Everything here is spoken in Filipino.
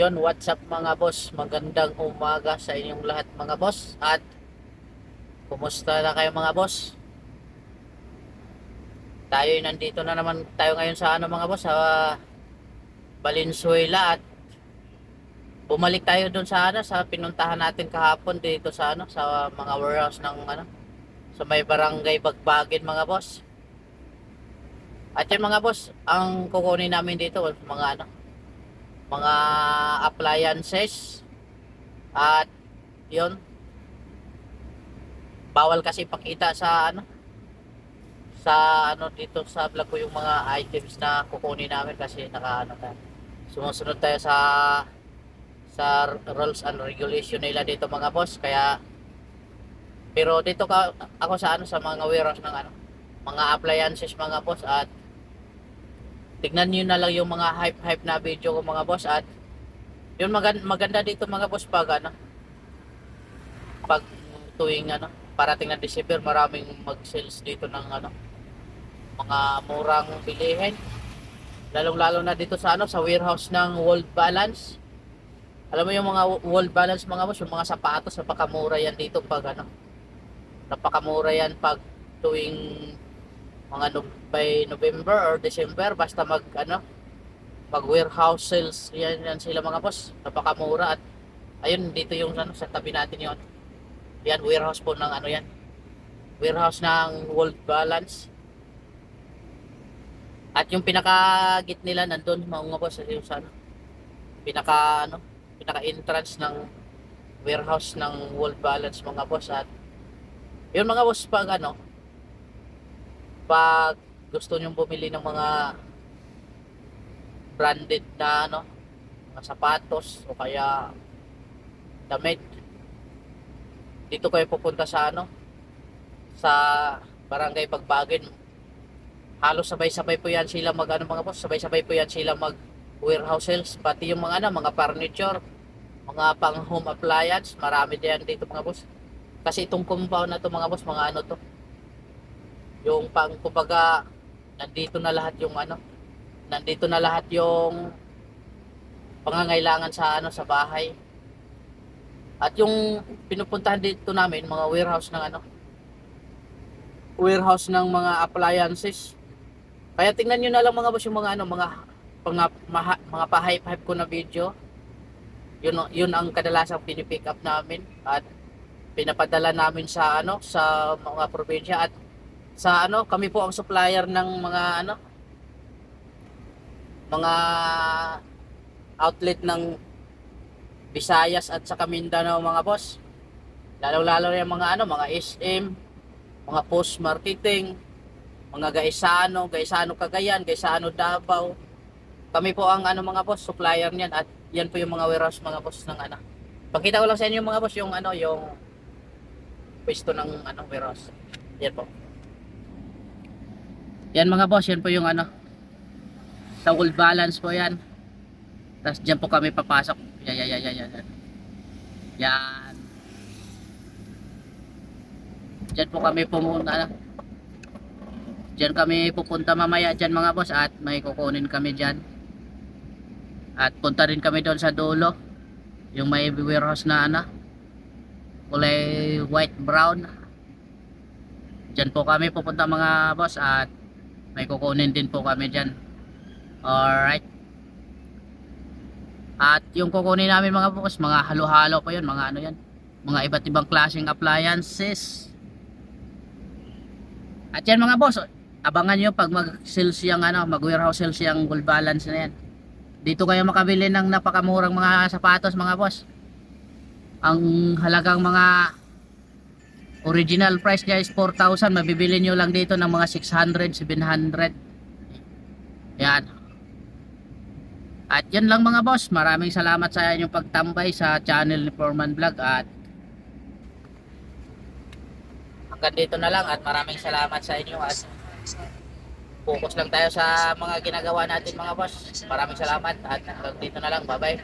Yon, what's up mga boss? Magandang umaga sa inyong lahat mga boss. At kumusta na kayo mga boss? Tayo nandito na naman tayo ngayon sa ano mga boss sa Valenzuela at bumalik tayo doon sa ano sa pinuntahan natin kahapon dito sa ano sa mga warehouse ng ano sa may barangay Bagbagin mga boss. At yun mga boss, ang kukunin namin dito mga ano mga appliances. At yun. Bawal kasi pakita sa ano sa ano dito sa vlog ko yung mga items na kukunin namin kasi naka ano tayo sumusunod tayo sa sa rules and regulation nila dito mga boss. Kaya pero dito ka ako sa ano sa mga warehouse ng ano mga appliances mga boss. At tignan nyo na lang yung mga hype-hype na video ko mga boss at yun maganda, maganda dito mga boss pag ano pag tuwing ano parating na December maraming mag-sales dito ng ano mga murang bilihin. Lalong lalo na dito sa ano sa warehouse ng World Balance. Alam mo yung mga World Balance mga boss yung mga sapatos napakamura yan dito pag ano napakamura yan pag tuwing mga no, by November or December basta mag ano mag warehouse sales yan, yan sila mga boss. Napakamura at ayun dito yung ano sa tabi natin yon yan warehouse po ng ano yan. Warehouse ng World Balance. At yung pinaka git nila nandun mga boss yung sa ano pinaka ano pinaka entrance ng warehouse ng World Balance mga boss. At yun mga boss pag ano pag gusto nyong bumili ng mga branded na ano, mga sapatos o kaya damit dito kayo pupunta sa ano sa barangay Bagbagin. Halos sabay-sabay po yan sila mag ano mga boss sabay-sabay po yan sila mag warehouse sales pati yung mga ano mga furniture mga pang home appliance marami din dito mga boss. Kasi itong compound na to mga boss mga ano to yung pang kumbaga nandito na lahat yung ano nandito na lahat yung pangangailangan sa ano sa bahay. At yung pinupuntahan dito namin mga warehouse ng ano warehouse ng mga appliances. Kaya tingnan niyo na lang mga boss yung mga ano mga mga, mga, mga pa-hype-hype ko na video. Yun yun ang kadalasang pinipick up namin at pinapadala namin sa ano sa mga probinsya. At sa ano kami po ang supplier ng mga ano mga outlet ng Visayas at sa Mindanao mga boss. Lalo lalo yung mga ano mga SM mga post marketing mga Gaisano Gaisano Cagayan Gaisano Davao. Kami po ang ano mga boss supplier niyan at yan po yung mga warehouse mga boss ng ano. Pakita ko lang sa inyo mga boss yung ano yung pwesto ng ano warehouse. Yan po yan mga boss, yan po yung ano. Wall balance po yan. Tapos dyan po kami papasok. Yan, yan, yan, yan, yan. Yan. Dyan po kami pumunta. Dyan kami pupunta mamaya dyan mga boss at may kukunin kami dyan. At punta rin kami doon sa dulo. Yung may warehouse na ano. Kulay white brown. Dyan po kami pupunta mga boss at may kukunin din po kami dyan. Alright. At yung kukunin namin mga boss mga halo-halo po yun mga ano yan mga iba't ibang klaseng appliances. At yan mga boss abangan nyo pag mag sales yung ano mag warehouse sales yung gold balance na yan. Dito kayo makabili ng napakamurang mga sapatos mga boss. Ang halagang mga Original price niya is 4,000. Mabibili nyo lang dito ng mga 600, 700. Yan. At yan lang mga boss. Maraming salamat sa inyong pagtambay sa channel ni Foreman Vlog. At hanggang dito na lang. At maraming salamat sa inyo. At focus lang tayo sa mga ginagawa natin mga boss. Maraming salamat. At hanggang dito na lang. Bye bye.